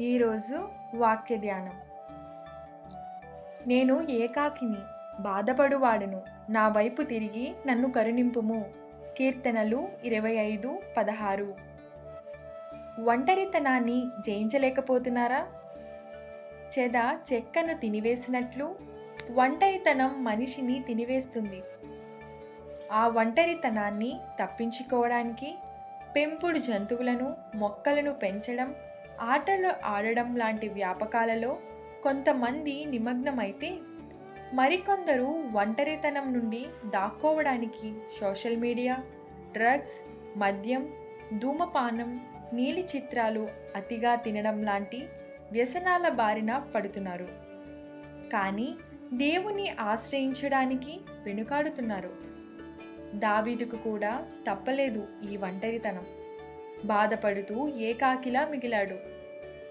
ఈరోజు వాక్య ధ్యానం నేను ఏకాకిని బాధపడువాడును. నా వైపు తిరిగి నన్ను కరుణింపుము. కీర్తనలు ఇరవై ఐదు పదహారు. ఒంటరితనాన్ని జయించలేకపోతున్నారా? చెద చెక్కను తినివేసినట్లు ఒంటరితనం మనిషిని తినివేస్తుంది. ఆ ఒంటరితనాన్ని తప్పించుకోవడానికి పెంపుడు జంతువులను మొక్కలను పెంచడం ఆటలు ఆడడం లాంటి వ్యాపకాలలో కొంతమంది నిమగ్నమైతే మరికొందరు ఒంటరితనం నుండి దాక్కోవడానికి సోషల్ మీడియా డ్రగ్స్ మద్యం ధూమపానం నీలి చిత్రాలు అతిగా తినడం లాంటి వ్యసనాల బారిన పడుతున్నారు. కానీ దేవుని ఆశ్రయించడానికి వెనుకాడుతున్నారు. దావీదుకు కూడా తప్పలేదు ఈ ఒంటరితనం. బాధపడుతూ ఏకాకిలా మిగిలాడు.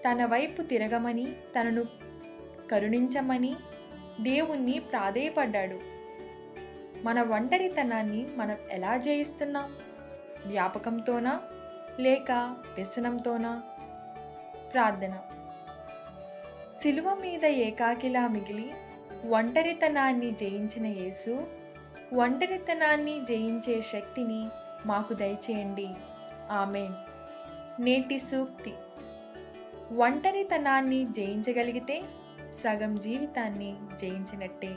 తన వైపు తిరగమని తనను కరుణించమని దేవుణ్ణి ప్రాధేయపడ్డాడు. మన ఒంటరితనాన్ని మనం ఎలా జయిస్తున్నాం? వ్యాపకంతోనా లేక వ్యసనంతోనా? ప్రార్థన. శిలువ మీద ఏకాకిలా మిగిలి ఒంటరితనాన్ని జయించిన యేసు ఒంటరితనాన్ని జయించే శక్తిని మాకు దయచేయండి. ఆమెన్. నేటి సూక్తి. ఒంటరితనాన్ని జయించగలిగితే సగం జీవితాన్ని జయించినట్టే.